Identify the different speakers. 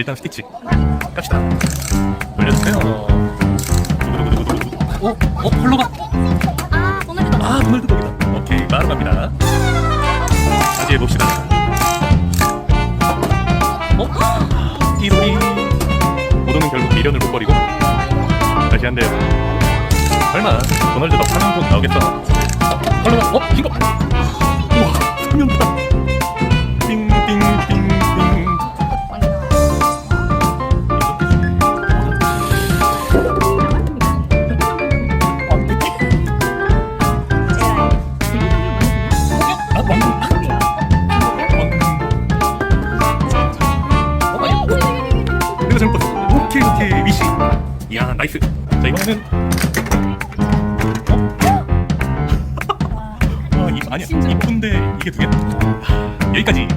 Speaker 1: 일단 스티치 갑시다. 돌려주세요. 어? 어? 컬러가?
Speaker 2: 아, 도날드 덕.
Speaker 1: 아 도널드 덕이다. 오케이 바로 갑니다. 다시 해봅시다. 어? 이론이 모두는 결국 미련을 못 버리고. 다시 한대요 설마 도널드 덕 사명품 나오겠어? 컬러가? 어? 핑거 이, 오케이, 미시. 이야, 나이스. 자, 이번에는. 어? 아, 이, 아니야. 이쁜데 이게 두 개. 하, 여기까지.